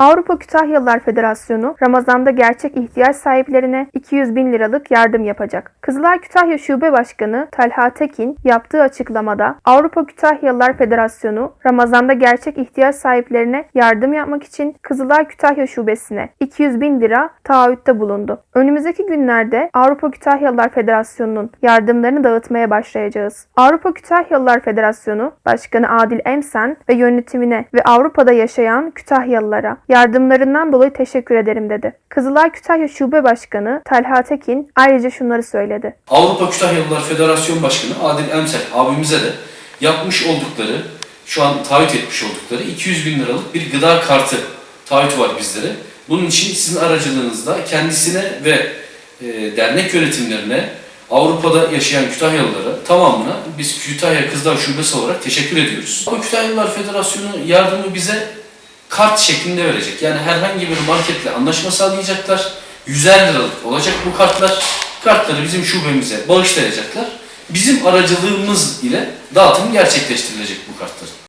Avrupa Kütahyalılar Federasyonu Ramazan'da gerçek ihtiyaç sahiplerine 200 bin liralık yardım yapacak. Kızılay Kütahya Şube Başkanı Talha Tekin yaptığı açıklamada Avrupa Kütahyalılar Federasyonu Ramazan'da gerçek ihtiyaç sahiplerine yardım yapmak için Kızılay Kütahya Şubesi'ne 200 bin lira taahhütte bulundu. Önümüzdeki günlerde Avrupa Kütahyalılar Federasyonu'nun yardımlarını dağıtmaya başlayacağız. Avrupa Kütahyalılar Federasyonu Başkanı Adil Emsen ve yönetimine ve Avrupa'da yaşayan Kütahyalılara yardımlarından dolayı teşekkür ederim dedi. Kızılay Kütahya Şube Başkanı Talha Tekin ayrıca şunları söyledi. Avrupa Kütahyalılar Federasyon Başkanı Adil Emsel abimize de yapmış oldukları, şu an taahhüt etmiş oldukları 200 bin liralık bir gıda kartı taahhütü var bizlere. Bunun için sizin aracılığınızda kendisine ve e, dernek yönetimlerine, Avrupa'da yaşayan Kütahyalılara tamamına biz Kütahya Kızlar Şubesi olarak teşekkür ediyoruz. Avrupa Kütahyalılar Federasyonu yardımı bize kart şeklinde verecek. Yani herhangi bir marketle anlaşma sağlayacaklar. 100'er liralık olacak bu kartlar. Kartları bizim şubemize bağışlayacaklar. Bizim aracılığımız ile dağıtım gerçekleştirilecek bu kartların.